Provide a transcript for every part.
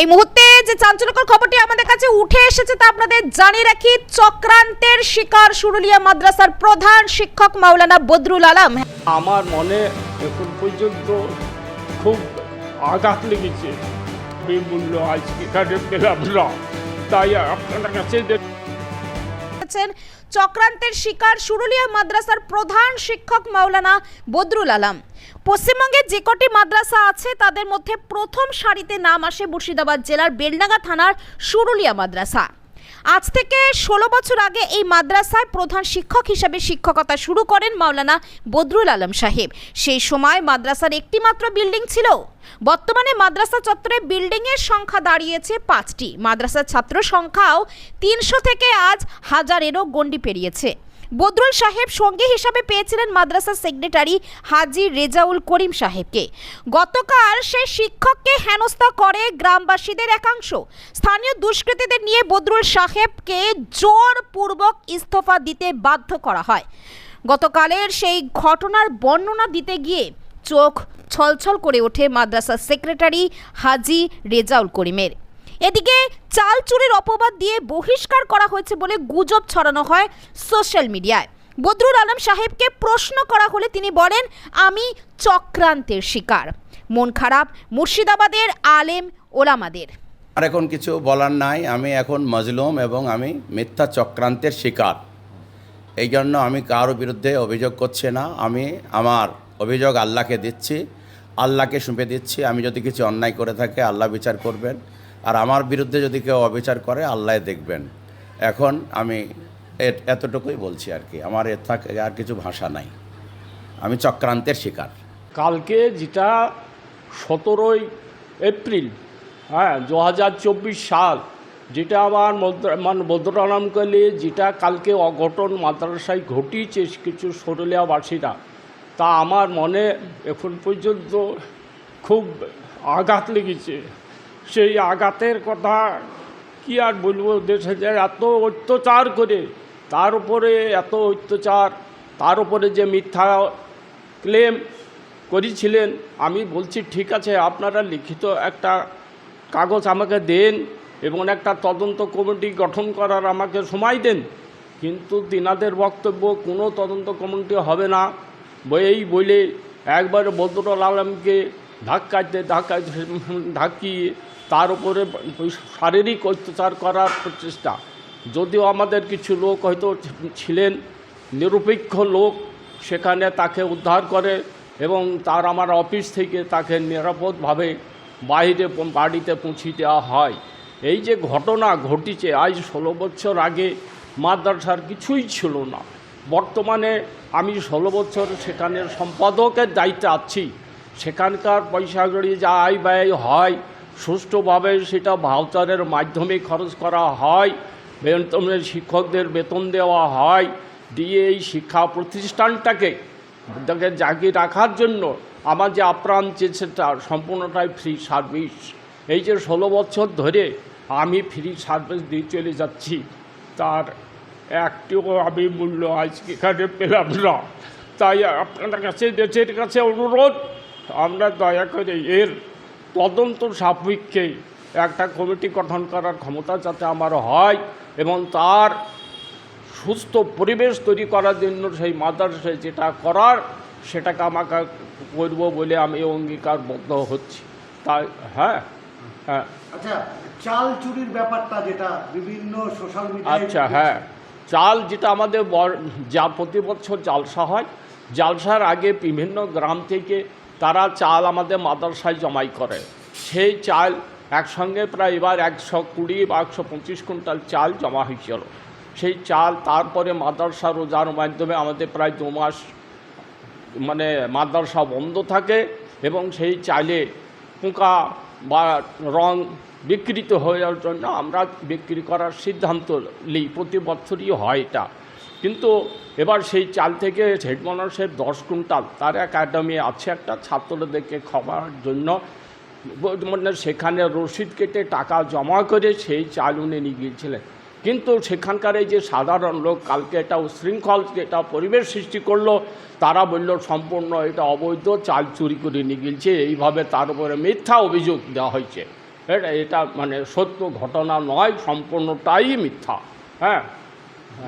এই মুহূর্তে যে চাঞ্চল্যকর খবরটি আমাদের কাছে উঠে এসেছে তা আপনাদের জানিয়ে রাখি চক্রান্তের শিকার সুরুলিয়া মাদ্রাসার প্রধান শিক্ষক মাওলানা বদরুল আলম। আমার মনে এখন পর্যন্ত খুব আঘাত লেগেছে। এই মূল্য আজকে পেলাম না। তাই আপনার কাছে চক্রান্তের শিকার সুরুলিয়া মাদ্রাসার প্রধান শিক্ষক মাওলানা বদরুল আলম। পশ্চিমবঙ্গে যে কটি মাদ্রাসা আছে, তাদের মধ্যে প্রথম সারিতে নাম আসে মুর্শিদাবাদ জেলার বেলডাঙ্গা থানার সুরুলিয়া মাদ্রাসা। আজ থেকে ষোলো বছর আগে এই মাদ্রাসায় প্রধান শিক্ষক হিসেবে শিক্ষকতা শুরু করেন মাওলানা বদরুল আলম সাহেব। সেই সময় মাদ্রাসার একটিমাত্র বিল্ডিং ছিল। বর্তমানে মাদ্রাসা চত্বরে বিল্ডিং এর সংখ্যা দাঁড়িয়েছে পাঁচটি। মাদ্রাসার ছাত্র সংখ্যাও তিনশো থেকে আজ হাজারেরও গণ্ডি পেরিয়েছে। বদরুল সাহেব সঙ্গী হিসাবে পেয়েছিলেন মাদ্রাসার সেক্রেটারি হাজি রেজাউল করিম সাহেবকে। গতকাল সে শিক্ষককে হেনস্থা করে গ্রামবাসীদের একাংশ। স্থানীয় দুষ্কৃতীদের নিয়ে বদরুল সাহেবকে জোরপূর্বক ইস্তফা দিতে বাধ্য করা হয়। গতকালের সেই ঘটনার বর্ণনা দিতে গিয়ে চোখ ছলছল করে ওঠে মাদ্রাসার সেক্রেটারি হাজি রেজাউল করিমের। এদিকে চাল চুরির অপবাদ দিয়ে বহিষ্কার করা হয়েছে বলে গুজব ছড়ানো হয় সোশ্যাল মিডিয়ায়। বদরুল আলম সাহেবকে প্রশ্ন করা হলে তিনি বলেন, আমি চক্রান্তের শিকার। মন খারাপ, মুর্শিদাবাদের আলেম ওলামাদের। আর এখন কিছু বলার নাই, আমি এখন মজলুম এবং আমি মিথ্যা চক্রান্তের শিকার। এই জন্য আমি কারও বিরুদ্ধে অভিযোগ করছি না, আমি আমার অভিযোগ আল্লাহকে দিচ্ছি, আল্লাহকে শুঁপে দিচ্ছি, আমি যদি কিছু অন্যায় করে থাকে আল্লাহ বিচার করবেন। আর আমার বিরুদ্ধে যদি কেউ অবিচার করে আল্লাহ দেখবেন। এখন আমি এতটুকুই বলছি আর কি। আমার এর থাকে, আর কিছু ভাষা নাই। আমি চক্রান্তের শিকার। কালকে যেটা সতেরোই এপ্রিল হ্যাঁ দু হাজার চব্বিশ সাল, যেটা আমার মানে বদ্রানামকালে যেটা কালকে অঘটন মাদ্রাসায় ঘটিয়েছে কিছু সরলিয়াবাসীরা, তা আমার মনে এখন পর্যন্ত খুব আঘাত লেগেছে। সেই আঘাতের কথা কি আর বলব দেশে যে এত অত্যাচার করে, তার উপরে এত অত্যাচার, তার উপরে যে মিথ্যা ক্লেম করেছিলেন, আমি বলছি ঠিক আছে, আপনারা লিখিত একটা কাগজ আমাকে দেন এবং একটা তদন্ত কমিটি গঠন করার আমাকে সময় দেন, কিন্তু তিনাদের বক্তব্য কোনো তদন্ত কমিটি হবে না। এই বলে একবারে বদরুল আলমকে ধাক্কাতে ধাক্কাতে ধাক্কিয়ে তার উপরে শারীরিক অত্যাচার করার প্রচেষ্টা। যদিও আমাদের কিছু লোক হয়তো ছিলেন, নিরপেক্ষ লোক, সেখানে তাকে উদ্ধার করে এবং তার আমার অফিস থেকে তাকে নিরাপদভাবে বাইরে বাড়িতে পৌঁছে দেওয়া হয়। এই যে ঘটনা ঘটিছে আজ ষোলো বছর আগে মাদ্রাসার কিছুই ছিল না। বর্তমানে আমি ষোলো বছর সেখানে সম্পাদকের দায়িত্বে আছি। সেখানকার পয়সা পয়সাগুলি যা আয় ব্যয় হয়, সুষ্ঠুভাবে সেটা ভাউচারের মাধ্যমে খরচ করা হয়, বেতনের শিক্ষকদের বেতন দেওয়া হয়, দিয়ে এই শিক্ষা প্রতিষ্ঠানটাকে, তাকে জাগিয়ে রাখার জন্য আমার যে আপ্রাণ চেষ্টা সম্পূর্ণটাই ফ্রি সার্ভিস এই যে ষোলো বছর ধরে আমি ফ্রি সার্ভিস দিয়ে চলে যাচ্ছি, তার একটিও আমি মূল্য আজকে এখানে পেলাম না। তাই আপনার কাছে, দেশের কাছে অনুরোধ আমরা দয়া করে এর তদন্ত সাপেক্ষে একটা কমিটি গঠন করার ক্ষমতা যাতে আমার হয় এবং তার সুস্থ পরিবেশ তৈরি করার জন্য সেই মাদ্রাসায় যেটা করার সেটাকে আমাকে করব বলে আমি অঙ্গীকারবদ্ধ হচ্ছি। তাই হ্যাঁ হ্যাঁ। আচ্ছা চাল চুরির ব্যাপারটা যেটা বিভিন্ন সোশ্যাল মিডিয়ায় আচ্ছা হ্যাঁ। চাল যেটা আমাদের যা প্রতি বছর জালসা হয় জালসার আগে বিভিন্ন গ্রাম থেকে তারা চাল আমাদের মাদ্রাসায় জমাই করে। সেই চাল একসঙ্গে প্রায় এবার একশো কুড়ি বা একশো পঁচিশ কুইন্টাল চাল জমা হয়েছিল। সেই চাল তারপরে মাদ্রাসা রোজার মাধ্যমে আমাদের প্রায় দু মাস মানে মাদ্রাসা বন্ধ থাকে এবং সেই চাইলে পোকা বা রং বিকৃত যাওয়ার জন্য আমরা বিক্রি করার সিদ্ধান্ত নিই। প্রতি বছরই হয় এটা। কিন্তু এবার সেই চাল থেকে হেডমানসের দশ কুইন্টাল, তার একাডেমি আছে একটা ছাত্রদেরকে খাওয়ার জন্য। মানে সেখানে রসিদ কেটে টাকা জমা করে সেই চাল উনি নিয়ে গিয়েছিলেন। কিন্তু সেখানকার এই যে সাধারণ লোক, কালকে এটা উশৃঙ্খল যেটা পরিবেশ সৃষ্টি করল, তারা বলল সম্পূর্ণ এটা অবৈধ, চাল চুরি করে নিয়ে গিয়েছে, এইভাবে তার উপরে মিথ্যা অভিযোগ দেওয়া হয়েছে। এটা এটা মানে সত্য ঘটনা নয়, সম্পূর্ণটাই মিথ্যা। হ্যাঁ?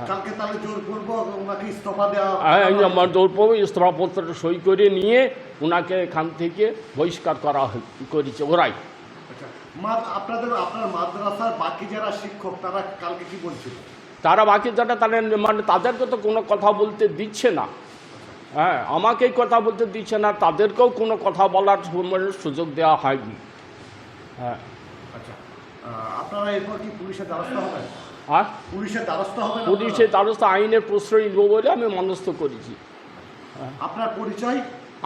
কালকে তাহলে জোরপূর্বক ওনাকে ইস্তফা দেওয়া হ্যাঁ, আমার জোরপূর্বক সই করে নিয়ে ওনাকে এখান থেকে বহিষ্কার করা হয়ে- করেছে ওরাই। আচ্ছা আপনাদের আপনার মাদ্রাসার বাকি যারা শিক্ষক তারা কালকে কি বলছিল? তারা বাকি যারা তাদের মানে তাদেরকে তো কোনো কথা বলতে দিচ্ছে না। হ্যাঁ আমাকেই কথা বলতে দিচ্ছে না তাদেরকেও কোনো কথা বলার সুযোগ দেওয়া হয়নি। হ্যাঁ। আচ্ছা আপনারা এরপর কি পুলিশের দ্বারস্থ হবেন? আর পুলিশের দ্বারস্থ হবে পুলিশের দ্বারস্থ আইনের প্রশ্রয় নিব বলে আমি মনস্থ করেছি। আপনার পরিচয়?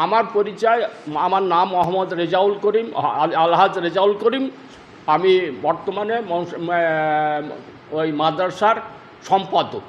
আমার পরিচয় আমার নাম মোহাম্মদ রেজাউল করিম আলহাজ রেজাউল করিম। আমি বর্তমানে ওই মাদ্রাসার সম্পাদক।